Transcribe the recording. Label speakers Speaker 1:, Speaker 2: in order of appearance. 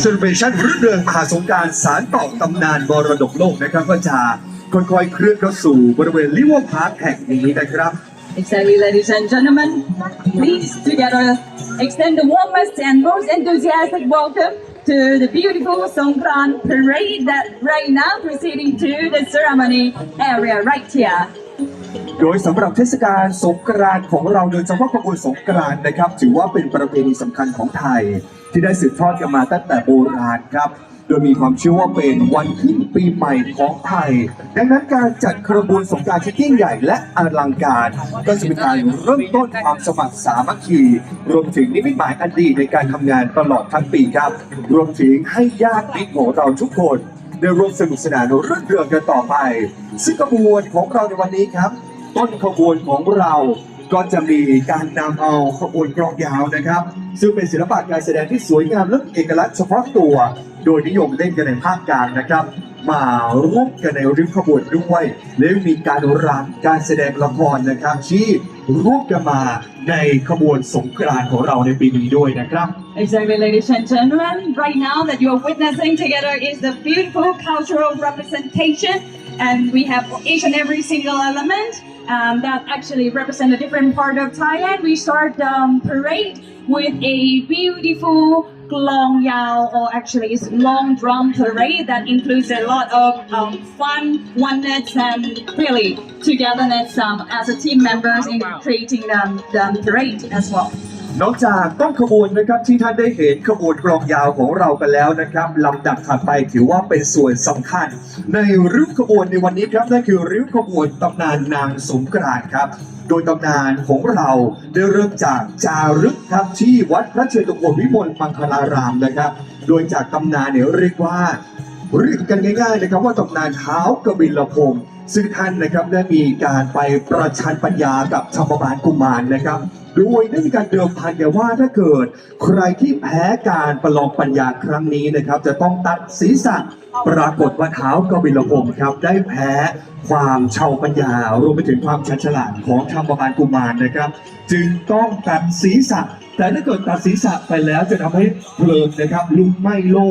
Speaker 1: เซเลบรชันรื่นเริงมหาสงการสารต่อตำนานมรดกโลกนะครับก็จะค่อยๆเคลื่อนเข้าสู่บริเวณลิเวอร์พาร์คแห่งนี้นะครับ
Speaker 2: Exactly, ladies and gentlemen. Please together extend the warmest and most enthusiastic welcome to the beautiful Songkran parade that right now proceeding to the ceremony area right here.
Speaker 1: โดยสำหรับเทศกาลสงกรานต์ของเราโดยเฉพาะขบวนสงกรานต์นะครับ ถือว่าเป็นประเพณีสำคัญของไทย ที่ได้สืบทอดกันมาตั้งแต่โบราณครับ โดยมีความเชื่อว่าเป็นวันขึ้นปีใหม่ของไทย ดังนั้นการจัดขบวนสงกรานต์ที่ยิ่งใหญ่และอลังการ ก็จะเป็นการเริ่มต้นความสมัครสามัคคี รวมถึงนิมิตหมายอันดีในการทำงานตลอดทั้งปีครับ รวมถึงให้ญาติมิตรของเราทุกคนได้ร่วมสนุกสนานรื่นเริงกันต่อไป ซึ่งขบวนของเราในวันนี้ครับ ต้นขบวนของเราก็จะมีการนำเอาขบวนกลองยาวนะครับ ซึ่งเป็นศิลปะการแสดงที่สวยงามและเอกลักษณ์เฉพาะตัว โดยนิยมเล่นกันในภาคกลางนะครับ มาร่วมกันในริ้วขบวนด้วยและมีการรำการแสดงละครนะครับที่ร่วมกันมาในขบวนสงกรานต์ของเราในปีนี้ด้วยนะครับ
Speaker 2: Exactly, ladies and gentlemen. Right now that you are witnessing together is the beautiful cultural representation, and we have each and every single element um, that actually represent a different part of Thailand. We start the um, parade with a beautiful Glong Yao, or actually it's long drum parade that includes a lot of um, fun, oneness, and really togetherness um, as a team members in creating the, the parade as well.
Speaker 1: นอกจากต้นขบวนนะครับที่ท่านได้เห็นขบวนกลองยาวของเรากันแล้วนะครับลำดับถัดไปถือว่าเป็นส่วนสำคัญ ในริ้วขบวนในวันนี้ครับนั่นคือริ้วขบวนตำนานนางสงกรานต์ครับโดยตำนานของเราได้เริ่มจากจารึกครับที่วัดพระเชตุพนวิมลมังคลารามนะครับ โดยจากตำนานเนี่ยเรียกว่าเรียกกันง่ายๆนะครับว่าตำนานเท้ากบิลพงศ์ ซึ่งท่านนะครับได้มีการไปประชันปัญญากับธรรมบาลกุมารนะครับ โดยได้มีการเดิมพันกันว่าถ้าเกิด ใครที่แพ้การประลองปัญญาครั้งนี้นะครับ จะต้องตัดศีรษะปรากฏว่าเท้ากบิลพงศ์ครับ ได้แพ้ความเชาวปัญญารวมไปถึงความชันฉลาดของธรรมบาลกุมารนะครับ จึงต้องตัดศีรษะ แต่ถ้าเกิดตัดศีรษะไปแล้วจะทำให้เพลิงนะครับลุกไหม้โลก